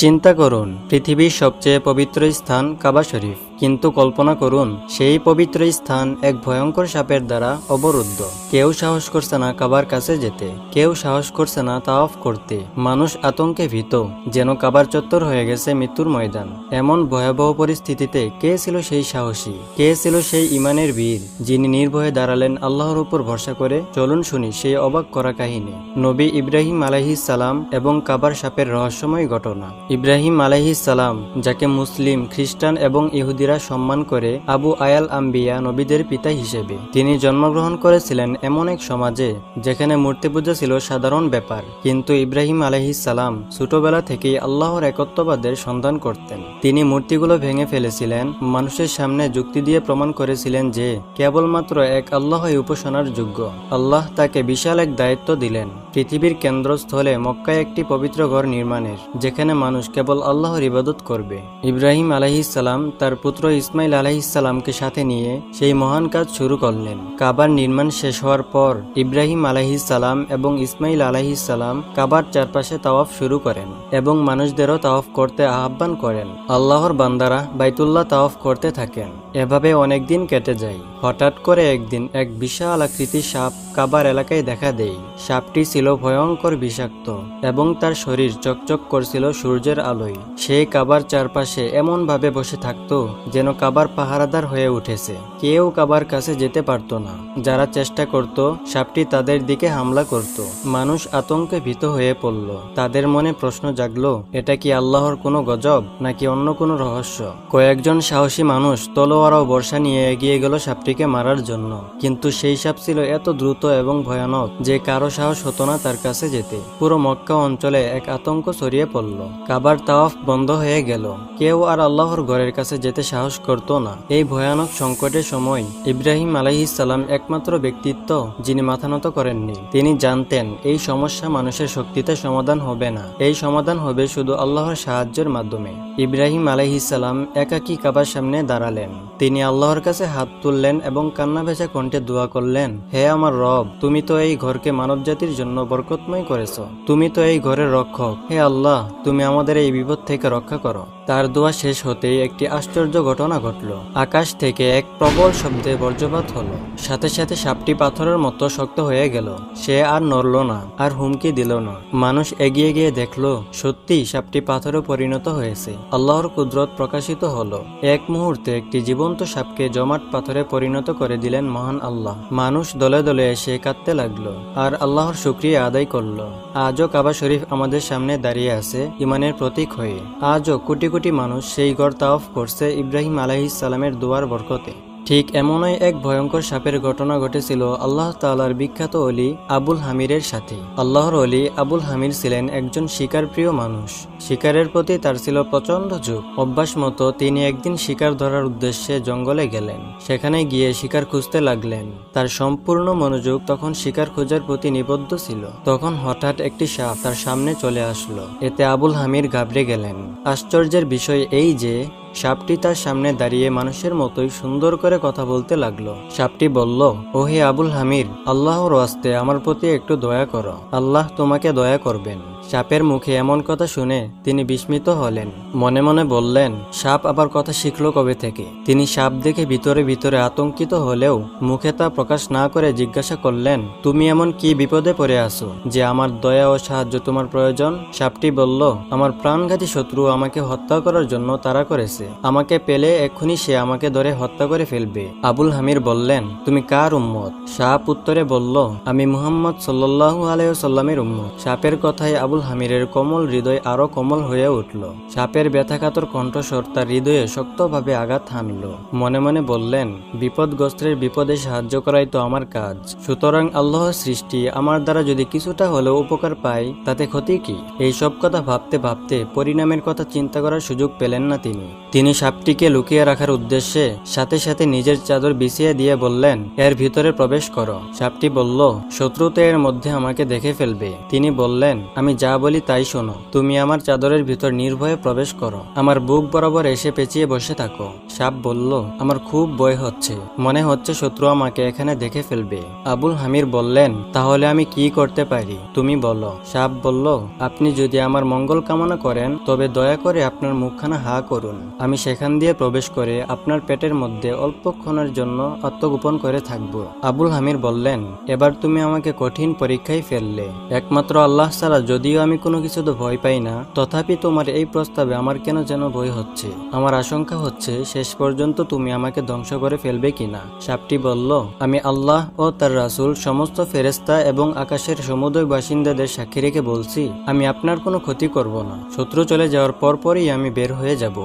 চিন্তা করুন পৃথিবীর সবচেয়ে পবিত্র স্থান কাবা শরীফ। কিন্তু কল্পনা করুন, সেই পবিত্র স্থান এক ভয়ঙ্কর সাপের দ্বারা অবরুদ্ধ। কেউ সাহস করছে না কাবার কাছে যেতে, কেউ সাহস করছে না তাওয়াফ করতে। মানুষ আতঙ্কে ভীত, যেন কাবার চত্বর হয়ে গেছে মৃত্যুর ময়দান। এমন ভয়াবহ পরিস্থিতিতে কে ছিল সেই সাহসী? কে ছিল সেই ইমানের বীর, যিনি নির্ভয়ে দাঁড়ালেন আল্লাহর উপর ভরসা করে? চলুন শুনি সেই অবাক করা কাহিনী। নবী ইব্রাহিম আলাইহিস সালাম এবং কাবার সাপের রহস্যময় ঘটনা। ইব্রাহিম আলাইহিস সালাম, যাকে মুসলিম, খ্রিস্টান এবং ইহুদিরা সম্মান করে আবু আয়াল আম্বিয়া নবীদের পিতা হিসেবে। তিনি জন্মগ্রহণ করেছিলেন এমন এক সমাজে, যেখানে মূর্তি পূজা ছিল সাধারণ ব্যাপার। কিন্তু ইব্রাহিম সালাম ছোটবেলা থেকেই আল্লাহর একত্ববাদের সন্ধান করতেন। তিনি মূর্তিগুলো ভেঙে ফেলেছিলেন, মানুষের সামনে যুক্তি দিয়ে প্রমাণ করেছিলেন যে, কেবলমাত্র এক আল্লাহই উপাসনার যোগ্য। আল্লাহ তাকে বিশাল এক দায়িত্ব দিলেন। পৃথিবীর কেন্দ্রস্থলে মক্কায় একটি পবিত্র ঘর নির্মাণের, যেখানে মানুষ কেবল আল্লাহর ইবাদত করবে। ইব্রাহিম আলাইহিসাল্লাম তার পুত্র ইসমাইল আলাইহিসাল্লামকে সাথে নিয়ে সেই মহান কাজ শুরু করলেন। কাবার নির্মাণ শেষ হওয়ার পর ইব্রাহিম আলাইহিসাল্লাম এবং ইসমাইল আলাইহিসাল্লাম কাবার চারপাশে তাওয়াফ শুরু করেন এবং মানুষদেরও তাওয়াফ করতে আহ্বান করেন। আল্লাহর বান্দারা বাইতুল্লাহ তাওয়াফ করতে থাকেন। এভাবে অনেক দিন কেটে যায়। হঠাৎ করে একদিন এক বিশাল আকৃতির সাপ কাবার এলাকায় দেখা দেয়। সাপটি ছিল ভয়ঙ্কর বিষাক্ত এবং তার শরীর চকচক করছিল সূর্যের আলোয়। সে কাবার চারপাশে এমন ভাবে বসে থাকতো যেন কাবার পাহারাদার হয়ে উঠেছে। কেউ কাবার কাছে যেতে পারতো না। যারা চেষ্টা করত, সাপটি তাদের দিকে হামলা করত। মানুষ আতঙ্কে ভীত হয়ে পড়ল। তাদের মনে প্রশ্ন জাগলো, এটা কি আল্লাহর কোনো গজব, নাকি অন্য কোনো রহস্য? কয়েকজন সাহসী মানুষ তলোয়ার ও বর্ষা নিয়ে এগিয়ে গেল সাপটিকে মারার জন্য। কিন্তু সেই সাপ ছিল এত দ্রুত এবং ভয়ানক যে কারও সাহস হতো না তার কাছে যেতে। পুরো মক্কা অঞ্চলে এক আতঙ্ক ছড়িয়ে পড়ল। কাবার তাওয়াফ বন্ধ হয়ে গেল। কেউ আর আল্লাহর ঘরের কাছে যেতে সাহস করত না। এই ভয়ানক সংকটের সময় ইব্রাহিম আলাইহিসাল্লাম একমাত্র ব্যক্তিত্ব যিনি মাথা নত করেননি। তিনি জানতেন, এই সমস্যা মানুষের শক্তিতে সমাধান হবে না। এই সমাধান হবে শুধু আল্লাহর সাহায্যের মাধ্যমে। ইব্রাহিম আলাইহিসাল্লাম একাকী কাবার সামনে দাঁড়ালেন। তিনি আল্লাহর কাছে হাত তুললেন এবং কান্না ভেজা কণ্ঠে দোয়া করলেন, হে আমার রব, তুমি তো এই ঘরকে মানব জাতির জন্য বরকতময় করেছ। তুমি তো এই ঘরের রক্ষক। হে আল্লাহ, তুমি আমাদের এই বিপদ থেকে রক্ষা করো। তার দোয়া শেষ হতেই একটি আশ্চর্য ঘটনা ঘটল। আকাশ থেকে এক প্রবল শব্দে বজ্রপাত হলো। সাথে সাথে সাপটি পাথরের মতো শক্ত হয়ে গেল। সে আর নড়ল না, আর হুমকি দিল না। মানুষ এগিয়ে গিয়ে দেখল সত্যি সাপটি পাথরে পরিণত হয়েছে। আল্লাহর কুদরত প্রকাশিত হলো। এক মুহূর্তে একটি জীবন্ত সাপকে জমাট পাথরে পরিণত করে দিলেন মহান আল্লাহ। মানুষ দলে দলে এসে কাঁদতে লাগল, আর আল্লাহর শুক্রিয়া আদায় করল। আজও কাবা শরীফ আমাদের সামনে দাঁড়িয়ে আছে ইমানের প্রতীক হয়ে। আজও কোটি কোটি মানুষ সেই গড় তাওফ করছে ইব্রাহিম আলাইহিস সালামের দোয়ার বরকতে। ঠিক এমনই এক ভয়ঙ্কর সাপের ঘটনা ঘটেছিল আল্লাহ তাআলার বিখ্যাত অলি আবুল হামিরের সাথে। আল্লাহর অলি আবুল হামির ছিলেন একজন শিকার প্রিয় মানুষ। শিকারের প্রতি তার ছিল প্রচণ্ড ঝোঁক অভ্যাস মতো তিনি একদিন শিকার ধরার উদ্দেশ্যে জঙ্গলে গেলেন। সেখানে গিয়ে শিকার খুঁজতে লাগলেন। তার সম্পূর্ণ মনোযোগ তখন শিকার খোঁজার প্রতি নিবদ্ধ ছিল। তখন হঠাৎ একটি সাপ তার সামনে চলে আসলো। এতে আবুল হামির ঘাবড়ে গেলেন। আশ্চর্যের বিষয় এই যে সাপটি তার সামনে দাঁড়িয়ে মানুষের মতোই সুন্দর করে কথা বলতে লাগল। সাপটি বলল ও হে আবুল হামির, আল্লাহর ওয়াস্তে আমার প্রতি একটু দয়া করো। আল্লাহ তোমাকে দয়া করবেন। সাপের মুখে এমন কথা শুনে তিনি বিস্মিত হলেন। মনে মনে বললেন, সাপ আবার কথা শিখল কবে থেকে? তিনি সাপ দেখে ভিতরে ভিতরে আতঙ্কিত হলেও মুখে তা প্রকাশ না করে জিজ্ঞাসা করলেন, তুমি এমন কি বিপদে পড়ে আছো যে আমার দয়া ও সাহায্য তোমার প্রয়োজন? সাপটি বলল, আমার প্রাণঘাতী শত্রু আমাকে হত্যা করার জন্য তারা করেছে। আমাকে পেলে এক্ষুনি সে আমাকে ধরে হত্যা করে ফেলবে। আবুল হামির বললেন, তুমি কার উম্মত? সাপ উত্তরে বলল, আমি মুহাম্মদ সাল্লাল্লাহু আলাইহি সাল্লামের উম্মত। সাপের কথায় আবুল হামিরের কোমল হৃদয় আরও কোমল হয়ে উঠল। সাপের ব্যথাকাতর কণ্ঠস্বর তার হৃদয়ে শক্তভাবে আঘাত হানল। মনে মনে বললেন, বিপদগ্রস্তের বিপদে সাহায্য করাই তো আমার কাজ। সুতরাং আল্লাহর সৃষ্টি আমার দ্বারা যদি কিছুটা হলেও উপকার পাই তাতে ক্ষতি কি? এই সব কথা ভাবতে ভাবতে পরিণামের কথা চিন্তা করার সুযোগ পেলেন না তিনি। তিনি সাপটিকে লুকিয়ে রাখার উদ্দেশ্যে সাথে সাথে নিজের চাদর বিছিয়ে দিয়ে বললেন, এর ভিতরে প্রবেশ করো। সাপটি বলল, শত্রু তো এর মধ্যে আমাকে দেখে ফেলবে। তিনি বললেন, আমি যা বলি তাই শোনো। তুমি আমার চাদরের ভিতর নির্ভয়ে প্রবেশ করো। আমার বুক বরাবর এসে পেঁচিয়ে বসে থাকো। সাপ বলল, আমার খুব ভয় হচ্ছে। মনে হচ্ছে শত্রু আমাকে এখানে দেখে ফেলবে। আবুল হামির বললেন, তাহলে আমি কি করতে পারি? তুমি বলো। সাপ বলল, আপনি যদি আমার মঙ্গল কামনা করেন, তবে দয়া করে আপনার মুখখানা হা করুন। আমি সেখান দিয়ে প্রবেশ করে আপনার পেটের মধ্যে অল্পক্ষণের জন্য আত্মগোপন করে থাকব। আবুল হামির বললেন, এবার তুমি আমাকে কঠিন পরীক্ষায় ফেললে। একমাত্র আল্লাহ ছাড়া যদিও আমি কোনো কিছুতে ভয় পাই না, তথাপি তোমার এই প্রস্তাবে আমার কেন যেন ভয় হচ্ছে? আমার আশঙ্কা হচ্ছে, শেষ পর্যন্ত তুমি আমাকে ধ্বংস করে ফেলবে কিনা? সাপটি বলল, আমি আল্লাহ ও তার রাসূল, সমস্ত ফেরেস্তা এবং আকাশের সমুদয় বাসিন্দাদের সাক্ষী রেখে বলছি, আমি আপনার কোনো ক্ষতি করব না। শত্রু চলে যাওয়ার পরপরই আমি বের হয়ে যাব।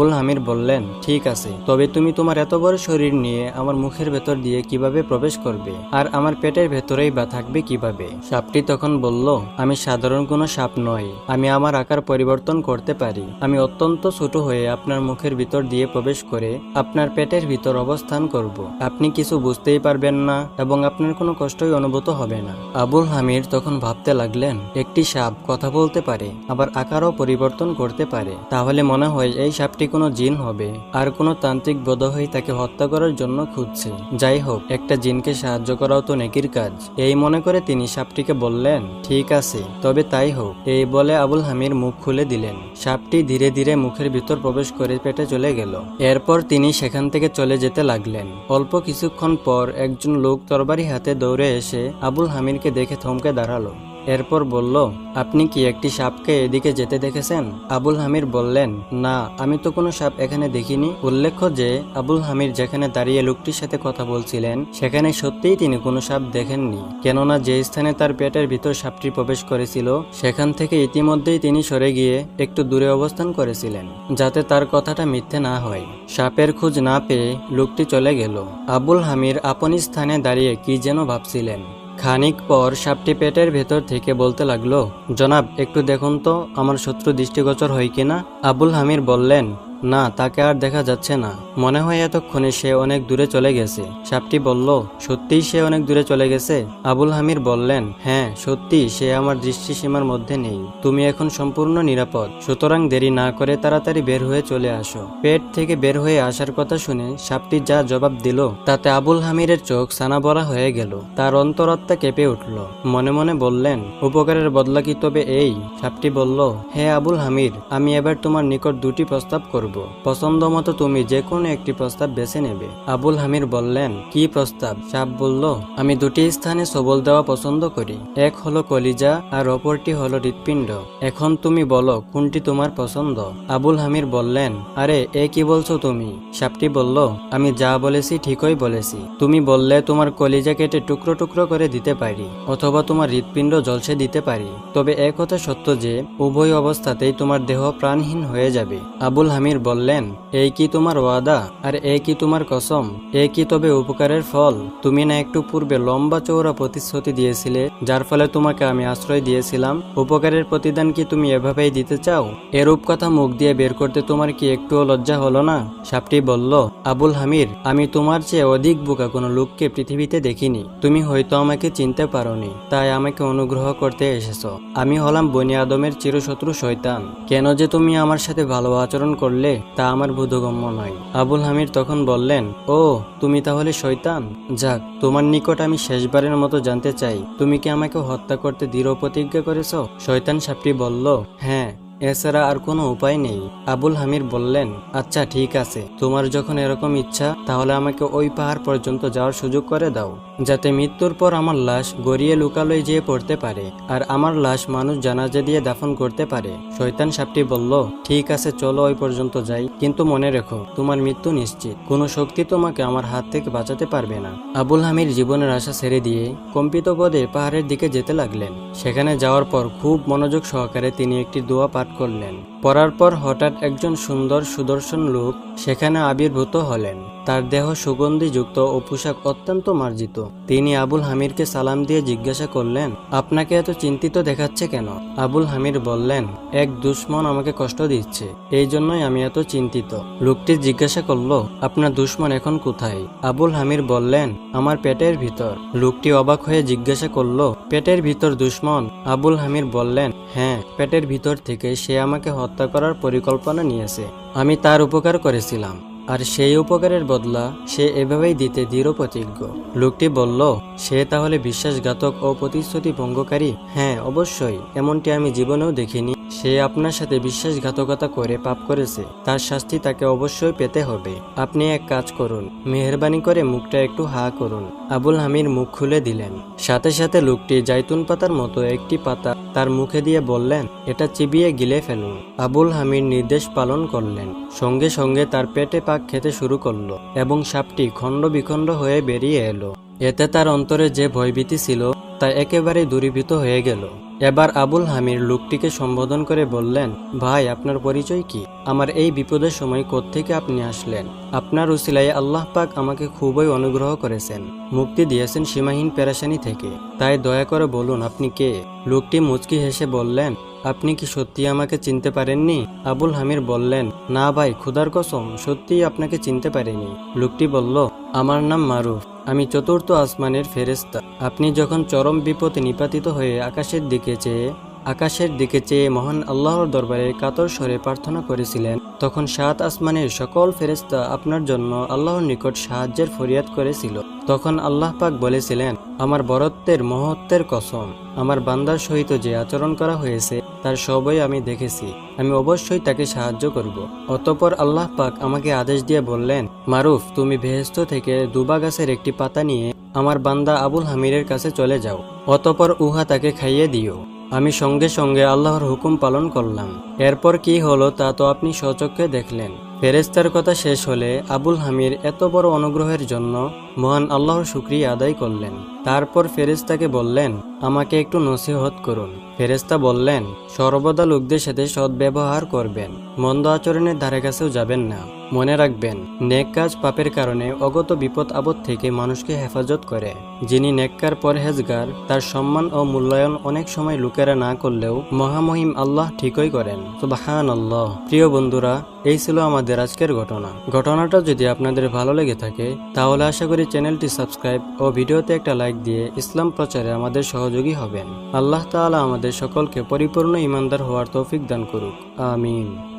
আবুল হামির বললেন, ঠিক আছে, তবে তুমি তোমার এত বড় শরীর নিয়ে আমার মুখের ভেতর দিয়ে কীভাবে প্রবেশ করবে? আর আমার পেটের ভেতরেই বা থাকবে কীভাবে? সাপটি তখন বলল, আমি সাধারণ কোনো সাপ নই, আমি আমার আকার পরিবর্তন করতে পারি। আমি অত্যন্ত ছোট হয়ে আপনার মুখের ভিতর দিয়ে প্রবেশ করে আপনার পেটের ভিতর অবস্থান করব। আপনি কিছু বুঝতেই পারবেন না এবং আপনার কোনো কষ্টই অনুভূত হবে না। আবুল হামির তখন ভাবতে লাগলেন, একটি সাপ কথা বলতে পারে, আবার আকারও পরিবর্তন করতে পারে। তাহলে মনে হয় এই সাপটি কোনো জিন হবে, আর কোনো তান্ত্রিক বোধহয় তাকে হত্যা করার জন্য খুঁজছে। যাই হোক, একটা জিনকে সাহায্য করাও তো নেকির কাজ। এই মনে করে তিনি সাপটিকে বললেন, ঠিক আছে, তবে তাই হোক। এই বলে আবুল হামির মুখ খুলে দিলেন। সাপটি ধীরে ধীরে মুখের ভিতর প্রবেশ করে পেটে চলে গেল। এরপর তিনি সেখান থেকে চলে যেতে লাগলেন। অল্প কিছুক্ষণ পর একজন লোক তরবারি হাতে দৌড়ে এসে আবুল হামিরকে দেখে থমকে দাঁড়াল। এরপর বলল, আপনি কি একটি সাপকে এদিকে যেতে দেখেছেন? আবুল হামির বললেন, না, আমি তো কোনো সাপ এখানে দেখিনি। উল্লেখ্য যে, আবুল হামির যেখানে দাঁড়িয়ে লোকটির সাথে কথা বলছিলেন, সেখানে সত্যিই তিনি কোনো সাপ দেখেননি। কেননা যে স্থানে তার পেটের ভিতর সাপটি প্রবেশ করেছিল, সেখান থেকে ইতিমধ্যেই তিনি সরে গিয়ে একটু দূরে অবস্থান করেছিলেন, যাতে তার কথাটা মিথ্যে না হয়। সাপের খোঁজ না পেয়ে লোকটি চলে গেল। আবুল হামির আপন স্থানে দাঁড়িয়ে কি যেন ভাবছিলেন। খানিক পর সাপটি পেটের ভেতর থেকে বলতে লাগল, জনাব, একটু দেখুন তো, আমার শত্রু দৃষ্টিগোচর হয় কিনা? আবুল হামির বললেন, না, তাকে আর দেখা যাচ্ছে না। মনে হয় এতক্ষণে সে অনেক দূরে চলে গেছে। সাপটি বলল, সত্যিই সে অনেক দূরে চলে গেছে? আবুল হামির বললেন হ্যাঁ সত্যি সে আমার দৃষ্টিসীমার মধ্যে নেই। তুমি এখন সম্পূর্ণ নিরাপদ। সুতরাং দেরি না করে তাড়াতাড়ি বের হয়ে চলে আসো। পেট থেকে বের হয়ে আসার কথা শুনে সাপটি যা জবাব দিল, তাতে আবুল হামিরের চোখ সানা বলা হয়ে গেল। তার অন্তরাত্মা কেঁপে উঠল। মনে মনে বললেন, উপকারের বদলা কি তবে এই? সাপটি বলল, হে আবুল হামির, আমি এবার তোমার নিকট দুটি প্রস্তাব করব। পছন্দ মতো তুমি যে কোনো একটি প্রস্তাব বেছে নেবে। আবুল হামির বললেন, কি প্রস্তাব? সাপ বলল, আমি দুটি স্থানে সবল দেওয়া পছন্দ করি। এক হলো কলিজা, আর অপরটি হলো হৃৎপিণ্ড। এখন তুমি বলো, কোনটি তোমার পছন্দ? আবুল হামির বললেন, আরে, এ কি বলছো তুমি? সাপটি বলল, আমি যা বলেছি ঠিকই বলেছি। তুমি বললে তোমার কলিজা কেটে টুকরো টুকরো করে দিতে পারি, অথবা তোমার হৃৎপিণ্ড জলসে দিতে পারি। তবে এক কথা সত্য যে, উভয় অবস্থাতেই তোমার দেহ প্রাণহীন হয়ে যাবে। আবুল হামির বললেন, এই কি তোমার ওয়াদা? আর এ কি তোমার কসম? এ কি তবে উপকারের ফল? তুমি না একটু পূর্বে লম্বা চৌড়া প্রতিশ্রুতি দিয়েছিলে, যার ফলে তোমাকে আমি আশ্রয় দিয়েছিলাম। উপকারের প্রতিদান কি তুমি এভাবেই দিতে চাও? এরূপ কথা মুখ দিয়ে বের করতে তোমার কি একটুও লজ্জা হলো না? সাপটি বলল, আবুল হামির, আমি তোমার চেয়ে অধিক বোকা কোনো লোককে পৃথিবীতে দেখিনি। তুমি হয়তো আমাকে চিনতে পারোনি, তাই আমাকে অনুগ্রহ করতে এসেছ। আমি হলাম বনি আদমের চিরশত্রু শয়তান। কেন যে তুমি আমার সাথে ভালো আচরণ করলে, তা আমার বোধগম্য নয়। আবুল হামির তখন বললেন, ও, তুমি তাহলে শৈতান যাক, তোমার নিকট আমি শেষবারের মতো জানতে চাই। তুমি কি আমাকে হত্যা করতে দৃঢ় প্রতিজ্ঞা করেছ? শৈতান সাপটি বলল হ্যাঁ। এছাড়া আর কোনো উপায় নেই। আবুল হামির বললেন আচ্ছা ঠিক আছে। তোমার যখন এরকম ইচ্ছা, তাহলে আমাকে ওই পাহাড় পর্যন্ত যাওয়ার সুযোগ করে দাও। যাতে মৃত্যুর পর আমার লাশ গড়িয়ে লুকালয়ে যেয়ে পড়তে পারে, আর আমার লাশ মানুষ জানাজা দিয়ে দাফন করতে পারে। শয়তান সাপটি বলল, ঠিক আছে, চলো ওই পর্যন্ত যাই। কিন্তু মনে রেখো, তোমার মৃত্যু নিশ্চিত। কোনো শক্তি তোমাকে আমার হাত থেকে বাঁচাতে পারবে না। আবুল হামির জীবনের আশা ছেড়ে দিয়ে কম্পিত পদে পাহাড়ের দিকে যেতে লাগলেন। সেখানে যাওয়ার পর খুব মনোযোগ সহকারে তিনি একটি দোয়া পাঠ করলেন। পড়ার পর হঠাৎ একজন সুন্দর সুদর্শন লোক সেখানে আবির্ভূত হলেন। তার দেহ সুগন্ধিযুক্ত ও পোশাক অত্যন্ত মার্জিত। তিনি আবুল হামিরকে সালাম দিয়ে জিজ্ঞাসা করলেন, আপনাকে এত চিন্তিত দেখাচ্ছে কেন? আবুল হামির বললেন, এক দুশ্মন আমাকে কষ্ট দিচ্ছে, এই জন্যই আমি এত চিন্তিত। লোকটি জিজ্ঞাসা করল, আপনার দুশ্মন এখন কোথায়? আবুল হামির বললেন, আমার পেটের ভিতর। লোকটি অবাক হয়ে জিজ্ঞাসা করল, পেটের ভিতর দুশ্মন? আবুল হামির বললেন হ্যাঁ পেটের ভিতর থেকে সে আমাকে হত্যা করার পরিকল্পনা নিয়েছে। আমি তার উপকার করেছিলাম, আর সেই উপকারের বদলা সে এভাবেই দিতে দৃঢ় প্রতিজ্ঞ লোকটি বলল, সে তাহলে বিশ্বাসঘাতক ও প্রতিশ্রুতি ভঙ্গকারী হ্যাঁ অবশ্যই। এমনটি আমি জীবনেও দেখিনি। সে আপনার সাথে বিশ্বাসঘাতকতা করে পাপ করেছে। তার শাস্তি তাকে অবশ্যই পেতে হবে। আপনি এক কাজ করুন। মেহরবানি করে মুখটা একটু হা করুন। আবুল হামির মুখ খুলে দিলেন। সাথে সাথে লোকটি জাইতুন পাতার মতো একটি পাতা তার মুখে দিয়ে বললেন, এটা চিবিয়ে গিলে ফেলুন। আবুল হামির নির্দেশ পালন করলেন। সঙ্গে সঙ্গে তার পেটে পাক খেতে শুরু করল এবং সাপটি খণ্ড বিখণ্ড হয়ে বেরিয়ে এলো। এতে তার অন্তরে যে ভয়ভীতি ছিল তা একেবারে দূরীভূত হয়ে গেল। এবার আবুল হামির লোকটিকে সম্বোধন করে বললেন, ভাই, আপনার পরিচয় কি? আমার এই বিপদের সময় কোত্থেকে আপনি আসলেন? আপনার উসিলায় আল্লাহ পাক আমাকে খুবই অনুগ্রহ করেছেন। মুক্তি দিয়েছেন সীমাহীন পেরেশানি থেকে। তাই দয়া করে বলুন, আপনি কে? লোকটি মুচকি হেসে বললেন, আপনি কি সত্যি আমাকে চিনতে পারেননি? আবুল হামির বললেন, না ভাই, খুদার কসম, সত্যিই আপনাকে চিনতে পারিনি। লোকটি বলল, আমার নাম মারুফ। আমি চতুর্থ আসমানের ফেরেস্তা আপনি যখন চরম বিপদে নিপাতিত হয়ে আকাশের দিকে চেয়ে আকাশের দিকে চেয়ে মহান আল্লাহর দরবারে কাতর স্বরে প্রার্থনা করেছিলেন। তখন সাত আসমানের সকল ফেরেস্তা আপনার জন্য আল্লাহর নিকট সাহায্যের ফরিয়াদ করেছিল। তখন আল্লাহ পাক বলেছিলেন, আমার বরত্বের মহত্বের কসম, আমার বান্দার সহিত যে আচরণ করা হয়েছে, তার সবই আমি দেখেছি। আমি অবশ্যই তাকে সাহায্য করব। অতপর আল্লাহ পাক আমাকে আদেশ দিয়ে বললেন, মারুফ, তুমি বেহেস্ত থেকে দুবা গাছের একটি পাতা নিয়ে আমার বান্দা আবুল হামিরের কাছে চলে যাও। অতপর উহা তাকে খাইয়ে দিও। আমি সঙ্গে সঙ্গে আল্লাহর হুকুম পালন করলাম। এরপর কি হলো তা তো আপনি স্বচক্ষে দেখলেন। ফেরেস্তার কথা শেষ হলে আবুল হামির এত বড় অনুগ্রহের জন্য মহান আল্লাহর শুক্রিয়া আদায় করলেন। তারপর ফেরেস্তাকে বললেন, আমাকে একটু নসিহত করুন। ফেরেস্তা বললেন, সর্বদা লোকদের সাথে সদ্ব্যবহার করবেন। মন্দ আচরণের ধারে কাছেও যাবেন না। মনে রাখবেন, নেক কাজ পাপের কারণে অগত বিপদ আপদ থেকে মানুষকে হেফাজত করে। যিনি নেককার পরহেজগার, তার সম্মান ও মূল্যায়ন অনেক সময় লোকেরা না করলেও মহামহিম আল্লাহ ঠিকই করেন। তো বাহান আল্লাহ প্রিয় বন্ধুরা, এই ছিল আমাদের আজকের ঘটনা। ঘটনাটা যদি আপনাদের ভালো লেগে থাকে, তাহলে আশা করি চ্যানেলটি সাবস্ক্রাইব ও ভিডিওতে একটা লাইক দিয়ে ইসলাম প্রচারে আমাদের সহযোগী হবেন। আল্লাহ তাআলা আমাদের সকলকে পরিপূর্ণ ইমানদার হওয়ার তৌফিক দান করুক। আমিন।